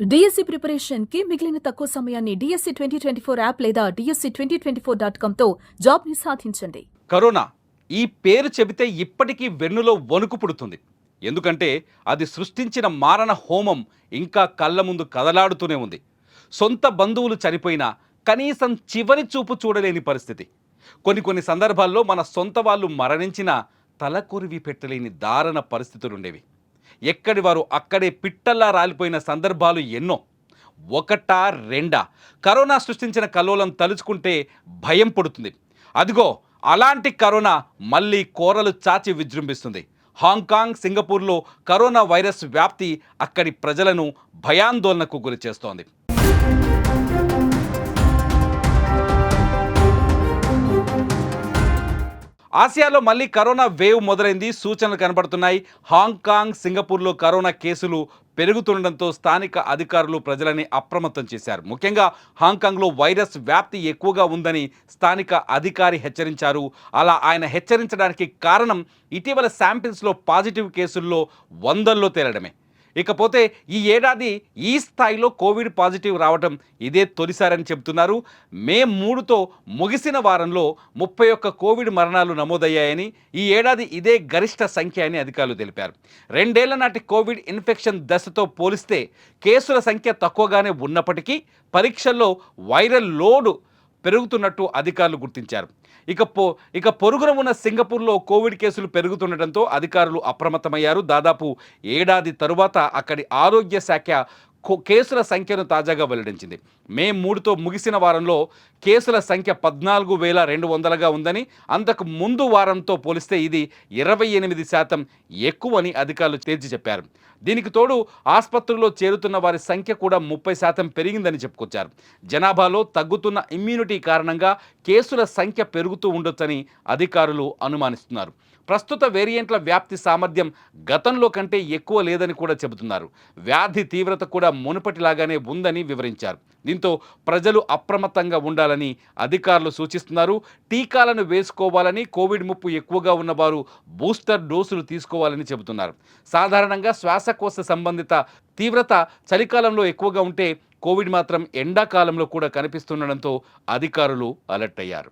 DSC ప్రిపరేషన్కి మిగిలిన తక్కువ సమయాన్ని DSC twenty twenty four app లేదా DSC twenty twenty four dot కామ్తో జాబ్ని సాధించండి. కరోనా ఈ పేరు చెబితే ఇప్పటికీ వెన్నులో వణుకు పుడుతుంది. ఎందుకంటే అది సృష్టించిన మారణ హోమం ఇంకా కళ్ళ ముందు కదలాడుతూనే ఉంది. సొంత బంధువులు చనిపోయినా కనీసం చివరి చూపు చూడలేని పరిస్థితి. కొన్ని కొన్ని సందర్భాల్లో మన సొంత వాళ్ళు మరణించినా తలకొరివి పెట్టలేని దారుణ పరిస్థితులు ఉండేవి ఎక్కడి వారు అక్కడే పిట్టల్లా రాలిపోయిన సందర్భాలు ఎన్నో. ఒకటా రెండా. కరోనా సృష్టించిన కల్లోలం తలుచుకుంటే భయం పుడుతుంది. అదిగో అలాంటి కరోనా మళ్ళీ కోరలు చాచి విజృంభిస్తుంది. హాంకాంగ్ సింగపూర్లో కరోనా వైరస్ వ్యాప్తి అక్కడి ప్రజలను భయాందోళనకు గురి చేస్తోంది ఆసియాలో మళ్ళీ కరోనా వేవ్ మొదలైంది సూచనలు కనబడుతున్నాయి. హాంకాంగ్ సింగపూర్లో కరోనా కేసులు పెరుగుతుండటంతో స్థానిక అధికారులు ప్రజలని అప్రమత్తం చేశారు. ముఖ్యంగా హాంకాంగ్లో వైరస్ వ్యాప్తి ఎక్కువగా ఉందని స్థానిక అధికారి హెచ్చరించారు. అలా ఆయన హెచ్చరించడానికి కారణం ఇటీవల శాంపిల్స్లో పాజిటివ్ కేసుల్లో వందల్లో తేలడమే. ఇకపోతే ఈ ఏడాది ఈ స్థాయిలో కోవిడ్ పాజిటివ్ రావటం ఇదే తొలిసారని చెబుతున్నారు. మే మూడుతో ముగిసిన వారంలో ముప్పై ఒక్క కోవిడ్ మరణాలు నమోదయ్యాయని ఈ ఏడాది ఇదే గరిష్ట సంఖ్య అని అధికారులు తెలిపారు. రెండేళ్ళ నాటి కోవిడ్ ఇన్ఫెక్షన్ దశతో పోలిస్తే కేసుల సంఖ్య తక్కువగానే ఉన్నప్పటికీ పరీక్షల్లో వైరల్ లోడు పెరుగుతున్నట్టు అధికారులు గుర్తించారు. ఇక పో ఇక పొరుగున ఉన్న సింగపూర్లో కోవిడ్ కేసులు పెరుగుతుండటంతో అధికారులు అప్రమత్తమయ్యారు. దాదాపు ఏడాది తరువాత అక్కడి ఆరోగ్య శాఖ కేసుల సంఖ్యను తాజాగా వెల్లడించింది. మే మూడుతో ముగిసిన వారంలో కేసుల సంఖ్య పద్నాలుగు వేల రెండు వందలుగా ఉందని అంతకు ముందు వారంతో పోలిస్తే ఇది ఇరవై ఎనిమిది శాతం ఎక్కువని అధికారులు తేల్చి చెప్పారు. దీనికి తోడు ఆసుపత్రుల్లో చేరుతున్న వారి సంఖ్య కూడా ముప్పై శాతం పెరిగిందని చెప్పుకొచ్చారు. జనాభాలో తగ్గుతున్న ఇమ్యూనిటీ కారణంగా కేసుల సంఖ్య పెరుగుతూ ఉండొచ్చని అధికారులు అనుమానిస్తున్నారు. ప్రస్తుత వేరియంట్ల వ్యాప్తి సామర్థ్యం గతంలో కంటే ఎక్కువ లేదని కూడా చెబుతున్నారు. వ్యాధి తీవ్రత కూడా మునుపటిలాగానే ఉందని వివరించారు. దీంతో ప్రజలు అప్రమత్తంగా ఉండాలని అధికారులు సూచిస్తున్నారు. టీకాలను వేసుకోవాలని కోవిడ్ ముప్పు ఎక్కువగా ఉన్నవారు బూస్టర్ డోసులు తీసుకోవాలని చెబుతున్నారు. సాధారణంగా శ్వాసకోశ సంబంధిత తీవ్రత చలికాలంలో ఎక్కువగా ఉంటే కోవిడ్ మాత్రం ఎండాకాలంలో కూడా కనిపిస్తుండడంతో అధికారులు అలర్ట్ అయ్యారు.